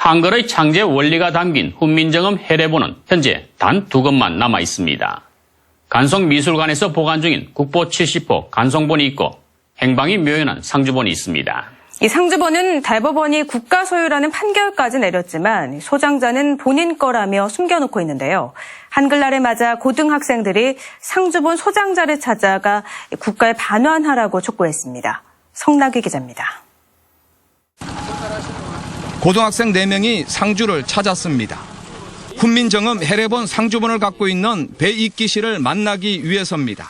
한글의 창제 원리가 담긴 훈민정음 해례본은 현재 단두 건만 남아 있습니다. 간송미술관에서 보관 중인 국보 70호 간송본이 있고 행방이 묘연한 상주본이 있습니다. 이 상주본은 대법원이 국가 소유라는 판결까지 내렸지만 소장자는 본인 거라며 숨겨놓고 있는데요. 한글날을 맞아 고등학생들이 상주본 소장자를 찾아가 국가에 반환하라고 촉구했습니다. 성나기 기자입니다. 고등학생 4명이 상주를 찾았습니다. 훈민정음 해례본 상주본을 갖고 있는 배익기 씨를 만나기 위해서입니다.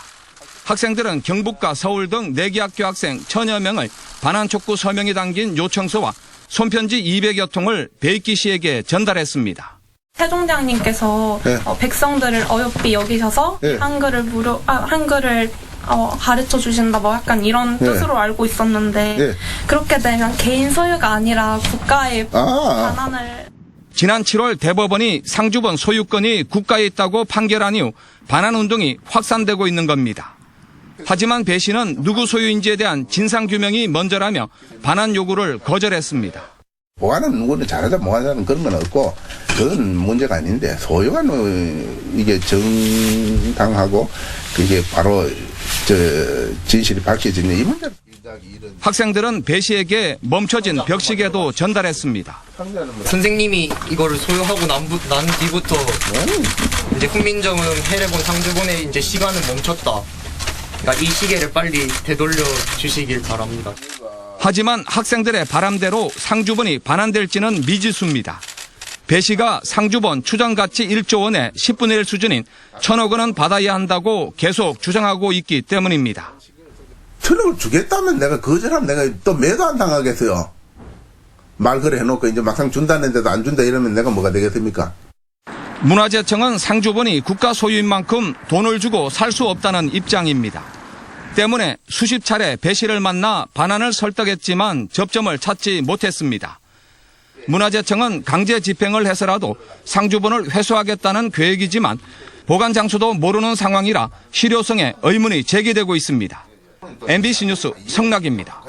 학생들은 경북과 서울 등 4개 학교 학생 천여 명을 반환 촉구 서명이 담긴 요청서와 손편지 200여 통을 배익기 씨에게 전달했습니다. 세종대왕님께서 네. 어, 백성들을 어여삐 여기셔서 네. 한글을 무료 아, 한글을 어, 가르쳐 주신다 뭐 약간 이런 네. 뜻으로 알고 있었는데 네. 그렇게 되면 개인 소유가 아니라 국가의 아, 반환을 지난 7월 대법원이 상주본 소유권이 국가에 있다고 판결한 이후 반환 운동이 확산되고 있는 겁니다. 하지만 배 씨는 누구 소유인지에 대한 진상 규명이 먼저라며 반환 요구를 거절했습니다. 보관은 누구는 잘하자 못하자는 그런 건 없고 그건 문제가 아닌데 소유가 뭐 이게 정당하고 그게 바로 저 진실이 밝혀지는 이 문제는 학생들은 배 씨에게 멈춰진 벽시계도 전달했습니다. 선생님이 이거를 소유하고 난, 부- 난 뒤부터 이제 훈민정음 해례본 상주본의 이제 시간은 멈췄다. 그러니까 이 시계를 빨리 되돌려 주시길 바랍니다. 하지만 학생들의 바람대로 상주본이 반환될지는 미지수입니다. 배 씨가 상주본 추정 가치 1조 원의 10분의 1 수준인 천억 원은 받아야 한다고 계속 주장하고 있기 때문입니다. 천억을 주겠다면 내가 거절하면 내가 또 매도 안 당하겠어요. 말 그래 해놓고 이제 막상 준다는데도 안 준다 이러면 내가 뭐가 되겠습니까? 문화재청은 상주본이 국가 소유인 만큼 돈을 주고 살 수 없다는 입장입니다. 때문에 수십 차례 배 씨를 만나 반환을 설득했지만 접점을 찾지 못했습니다. 문화재청은 강제 집행을 해서라도 상주본을 회수하겠다는 계획이지만 보관 장소도 모르는 상황이라 실효성에 의문이 제기되고 있습니다. MBC 뉴스 성락입니다.